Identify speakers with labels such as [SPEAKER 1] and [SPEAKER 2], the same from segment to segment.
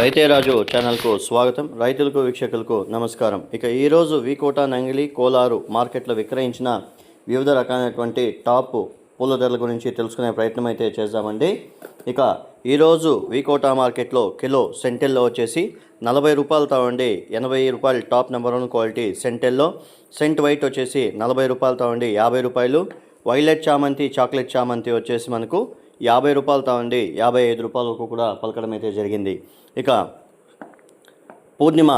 [SPEAKER 1] రైతే రాజు ఛానల్కు స్వాగతం. రైతులకు వీక్షకులకు నమస్కారం. ఇక ఈరోజు వీకోట నంగిలి కోలారు మార్కెట్లో విక్రయించిన వివిధ రకాలైనటువంటి టాప్ పూల ధరల గురించి తెలుసుకునే ప్రయత్నం అయితే చేద్దామండి. ఇక ఈరోజు వీకోటా మార్కెట్లో కిలో సెంటెల్లో వచ్చేసి నలభై రూపాయలు తావండి ఎనభై రూపాయలు టాప్ నెంబర్ వన్ క్వాలిటీ సెంటెల్లో. సెంట్ వైట్ వచ్చేసి నలభై రూపాయలు తావండి యాభై రూపాయలు. వైలెట్ చామంతి చాక్లెట్ చామంతి వచ్చేసి మనకు యాభై రూపాయలు తావండి యాభై ఐదు రూపాయలకు కూడా పలకడం అయితే జరిగింది. ఇక పూర్ణిమ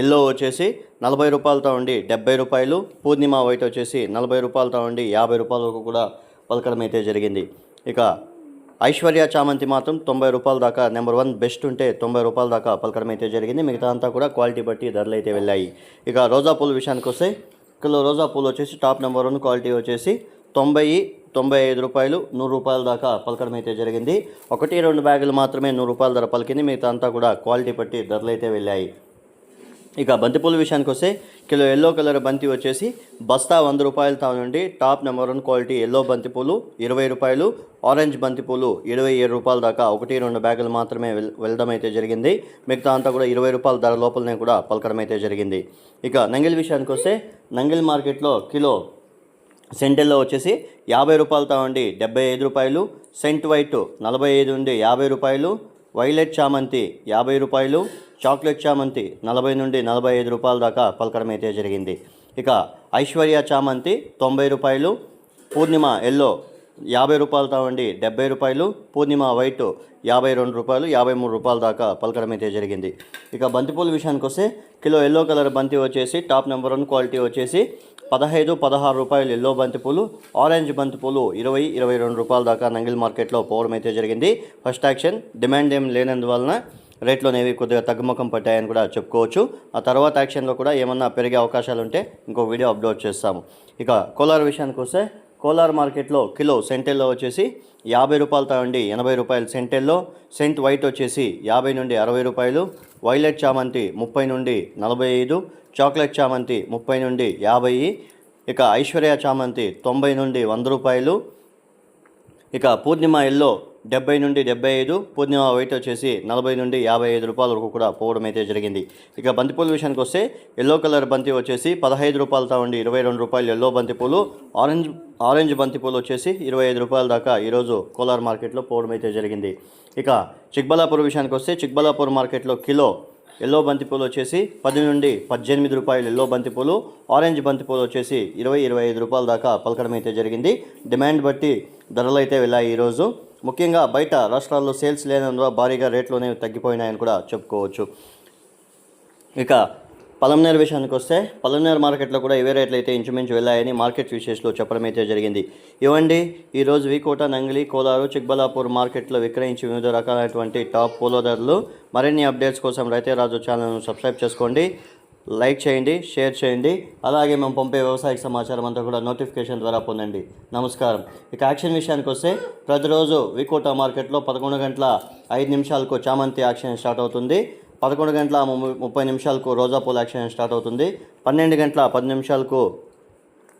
[SPEAKER 1] ఎల్లో వచ్చేసి నలభై రూపాయలతో ఉండి డెబ్బై రూపాయలు. పూర్ణిమ వైట్ వచ్చేసి నలభై రూపాయలతో ఉండి యాభై రూపాయలకు కూడా పలకడం అయితే జరిగింది. ఇక ఐశ్వర్య చామంతి మాత్రం తొంభై రూపాయల దాకా నెంబర్ వన్ బెస్ట్ ఉంటే తొంభై రూపాయల దాకా పలకడం అయితే జరిగింది. మిగతా అంతా కూడా క్వాలిటీ బట్టి ధరలు అయితే వెళ్ళాయి. ఇక రోజా పూల విషయానికి వస్తే కిలో రోజా పూలు వచ్చేసి టాప్ నెంబర్ వన్ క్వాలిటీ వచ్చేసి తొంభై తొంభై ఐదు రూపాయలు నూరు రూపాయల దాకా పలకడం అయితే జరిగింది. ఒకటి రెండు బ్యాగులు మాత్రమే నూరు రూపాయల ధర పలికింది. మిగతా అంతా కూడా క్వాలిటీ బట్టి ధరలు అయితే వెళ్ళాయి. ఇక బంతిపూల విషయానికి వస్తే కిలో ఎల్లో కలర్ బంతి వచ్చేసి బస్తా వంద రూపాయలతో నుండి top number one quality yellow బంతిపూలు ఇరవై రూపాయలు ఆరెంజ్ బంతిపూలు ఇరవై ఏడు రూపాయల దాకా ఒకటి రెండు బ్యాగులు మాత్రమే వెల్ వెళ్ళడం అయితే జరిగింది. మిగతా అంతా కూడా ఇరవై రూపాయల ధర లోపలనే కూడా పలకడం అయితే జరిగింది. ఇక నంగిల్ విషయానికి వస్తే నంగిల్ మార్కెట్లో కిలో సెంటెల్లో వచ్చేసి యాభై రూపాయలతో ఉండి డెబ్బై ఐదు రూపాయలు. సెంట్ వైట్ నలభై ఐదు నుండి యాభై రూపాయలు. వైలెట్ చామంతి యాభై రూపాయలు. చాక్లెట్ చామంతి నలభై నుండి నలభై ఐదు రూపాయల దాకా పలకడం అయితే జరిగింది. ఇక ఐశ్వర్య చామంతి తొంభై రూపాయలు. పూర్ణిమ ఎల్లో యాభై రూపాయలతో ఉండి డెబ్బై రూపాయలు పూర్ణిమ వైట్ యాభై రెండు రూపాయలు యాభై మూడు రూపాయల దాకా పలకడం అయితే జరిగింది. ఇక బంతిపూల విషయానికి వస్తే కిలో ఎల్లో కలర్ బంతి వచ్చేసి టాప్ నెంబర్ వన్ క్వాలిటీ వచ్చేసి పదహైదు పదహారు రూపాయలు ఎల్లో బంతిపూలు ఆరెంజ్ బంతిపూలు ఇరవై ఇరవై రెండు రూపాయల దాకా నంగిల్ మార్కెట్లో పోవడం అయితే జరిగింది. ఫస్ట్ యాక్షన్ డిమాండ్ ఏం లేనందువలన రేట్లు అనేవి కొద్దిగా తగ్గుముఖం పట్టాయని కూడా చెప్పుకోవచ్చు. ఆ తర్వాత యాక్షన్లో కూడా ఏమన్నా పెరిగే అవకాశాలు ఉంటే ఇంకో వీడియో అప్లోడ్ చేస్తాము. ఇక కోలార్ విషయానికి వస్తే కోలార్ మార్కెట్లో కిలో సెంటెల్లో వచ్చేసి యాభై రూపాయలతో ఉండి ఎనభై రూపాయలు సెంటెల్లో. సెంట్ వైట్ వచ్చేసి యాభై నుండి అరవై రూపాయలు. వైలెట్ చామంతి ముప్పై నుండి నలభై ఐదు. చాక్లెట్ చామంతి ముప్పై నుండి యాభై. ఇక ఐశ్వర్య చామంతి తొంభై నుండి వంద రూపాయలు. ఇక పూర్ణిమ ఎల్లో డెబ్బై నుండి డెబ్బై ఐదు పూర్ణిమ వైట్ వచ్చేసి నలభై నుండి యాభై ఐదు రూపాయల వరకు కూడా పోవడం అయితే జరిగింది. ఇక బంతిపూల విషయానికి వస్తే ఎల్లో కలర్ బంతి వచ్చేసి పదహైదు రూపాయలతో ఉండి ఇరవై రెండు రూపాయలు ఎల్లో బంతిపూలు ఆరెంజ్ ఆరెంజ్ బంతిపూలు వచ్చేసి ఇరవై ఐదు రూపాయల దాకా ఈరోజు కోలార్ మార్కెట్లో పోవడం అయితే జరిగింది. ఇక చిక్బలాపూర్ విషయానికి వస్తే చిక్బలాపూర్ మార్కెట్లో కిలో ఎల్లో బంతిపూలు వచ్చేసి పది నుండి పద్దెనిమిది రూపాయలు ఎల్లో బంతిపూలు ఆరెంజ్ బంతిపూలు వచ్చేసి ఇరవై ఇరవై ఐదు రూపాయల దాకా పలకడం అయితే జరిగింది. డిమాండ్ బట్టి ధరలు అయితే వెళ్ళాయి ఈరోజు. ముఖ్యంగా బయట రాష్ట్రాల్లో సేల్స్ లేనందువల్ల భారీగా రేట్లు తగ్గిపోయినాయని కూడా చెప్పుకోవచ్చు. ఇక పలంనేరు విషయానికి వస్తే పలంనేరు మార్కెట్లో కూడా ఇవే రేట్లు అయితే ఇంచుమించు వెళ్ళాయని మార్కెట్ విశేషలో చెప్పడం అయితే జరిగింది. ఇవ్వండి ఈరోజు వికోట నంగిలి కోలారు చిక్బలాపూర్ మార్కెట్లో విక్రయించి వివిధ రకాలైనటువంటి టాప్ పోలో ధరలు మరిన్ని అప్డేట్స్ కోసం రైతే రాజు ఛానల్ను సబ్స్క్రైబ్ చేసుకోండి. లైక్ చేయండి షేర్ చేయండి. అలాగే మేము పంపే వ్యవసాయ సమాచారం అంతా కూడా నోటిఫికేషన్ ద్వారా పొందండి. నమస్కారం. ఇక యాక్షన్ విషయానికి వస్తే ప్రతిరోజు వికోటా మార్కెట్లో పదకొండు గంటల ఐదు నిమిషాలకు చామంతి యాక్షన్ స్టార్ట్ అవుతుంది. పదకొండు గంటల ము- ముప్పై నిమిషాలకు రోజా పూల యాక్షన్ స్టార్ట్ అవుతుంది. పన్నెండు గంటల పది నిమిషాలకు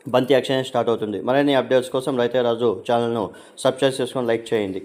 [SPEAKER 1] బంతి యాక్షన్ స్టార్ట్ అవుతుంది. మరిన్ని అప్డేట్స్ కోసం రైతే రాజు ఛానల్ను సబ్స్క్రైబ్ చేసుకొని లైక్ చేయండి.